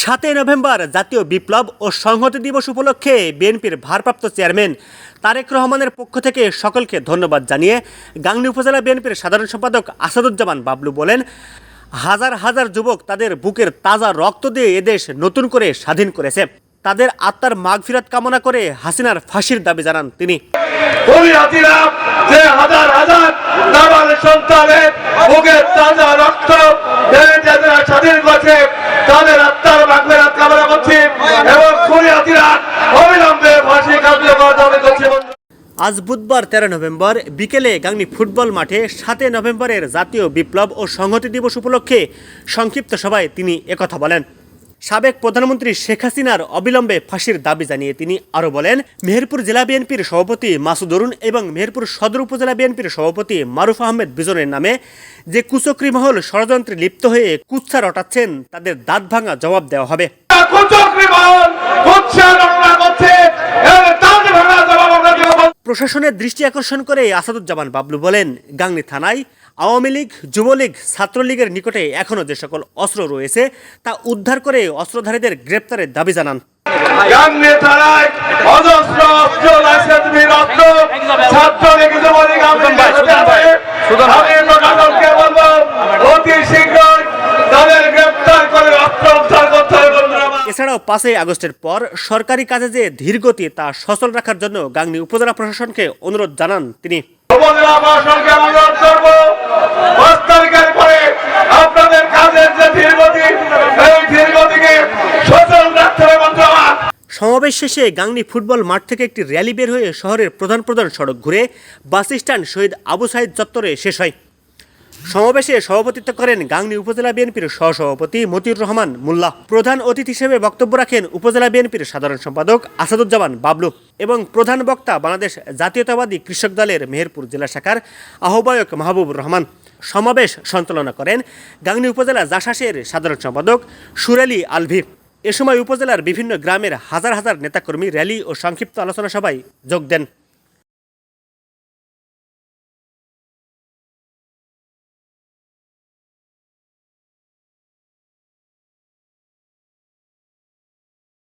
সাতই নভেম্বর জাতীয় বিপ্লব ও সংহতি দিবস উপলক্ষে বিএনপির ভারপ্রাপ্ত চেয়ারম্যান তারেক রহমানের পক্ষ থেকে সকলকে ধন্যবাদ জানিয়ে গাংনী উপজেলা বিএনপির সাধারণ সম্পাদক আসাদুজ্জামান বাবলু বলেন, হাজার হাজার যুবক তাদের বুকের তাজা রক্ত দিয়ে এদেশ নতুন করে স্বাধীন করেছে। তাদের আত্মার মাগফিরাত কামনা করে হাসিনার ফাঁসির দাবি জানান তিনি। তাদের আত্মার মাগফিরাত কামনা করছি এবং পরিহাতিরা অবিলম্বে ফাঁসি কার্যকর দাবি করছি আজ বুধবার তেরো নভেম্বর বিকেলে গাংনী ফুটবল মাঠে সাতই নভেম্বরের জাতীয় বিপ্লব ও সংহতি দিবস উপলক্ষে সংক্ষিপ্ত সভায় তিনি একথা বলেন। সাবেক প্রধানমন্ত্রী শেখ হাসিনার অবিলম্বে ফাঁসির দাবি জানিয়ে তিনি আরও বলেন, মেহেরপুর জেলা বিএনপির সভাপতি মাসুদরুন এবং মেহেরপুর সদর উপজেলা বিএনপির সভাপতি মারুফ আহমেদ বিজনের নামে যে কুচক্রি মহল ষড়যন্ত্রে লিপ্ত হয়ে কুৎসা রটাচ্ছেন, তাদের দাঁত ভাঙা জবাব দেওয়া হবে কুচক্রি মহল কুৎসা রটনা করছে এর তাজ ভাঙা জবাব আমরা দেব প্রশাসনের দৃষ্টি আকর্ষণ করে আসাদুজ্জামান বাবলু বলেন, গাংনি থানায় আওয়ামী লীগ, যুবলীগ, ছাত্রলীগের নিকটে এখনও যে সকল অস্ত্র রয়েছে তা উদ্ধার করে অস্ত্রধারীদের গ্রেপ্তারের দাবি জানান গাঙ্গে থানায় অজস্র অস্ত্র লাইসেন্স বিরক্ত ছাত্রলীগ যুবলীগ আমি প্রশাসনকে বলব অতি শীঘ্রই তাদের গ্রেপ্তার করে অস্ত্র উদ্ধার করতে হবে বন্ধুরা আমার। এছাড়াও পাঁচই আগস্টের পর সরকারি কাজে যে ধীরগতি তা সচল রাখার জন্য গাংনী উপজেলা প্রশাসনকে অনুরোধ জানান তিনি। উপজেলা প্রশাসনকে অনুরোধ করব পাঁচ তারিখের পরে আপনাদের কাজের যে ধীরগতি এই ধীরগতিকে সচল রাখতে হবে সমাবেশ শেষে গাংনী ফুটবল মাঠ থেকে একটি র্যালি বের হয়ে শহরের প্রধান প্রধান সড়ক ঘুরে বাস স্ট্যান্ড শহীদ আবু সাইদ চত্বরে শেষ হয়। সমাবেশে সভাপতিত্ব করেন গাংনী উপজেলা বিএনপির সহসভাপতি মতিউর রহমান মোল্লা। প্রধান অতিথি হিসেবে বক্তব্য রাখেন উপজেলা বিএনপির সাধারণ সম্পাদক আসাদুজ্জামান বাবলু এবং প্রধান বক্তা বাংলাদেশ জাতীয়তাবাদী কৃষক দলের মেহেরপুর জেলা শাখার আহ্বায়ক মাহবুবুর রহমান। সমাবেশ সঞ্চালনা করেন গাংনী উপজেলা জাসাসের সাধারণ সম্পাদক সুরালি আলভি। এ সময় উপজেলার বিভিন্ন গ্রামের হাজার হাজার নেতাকর্মী র্যালি ও সংক্ষিপ্ত আলোচনা সভায় যোগ দেন।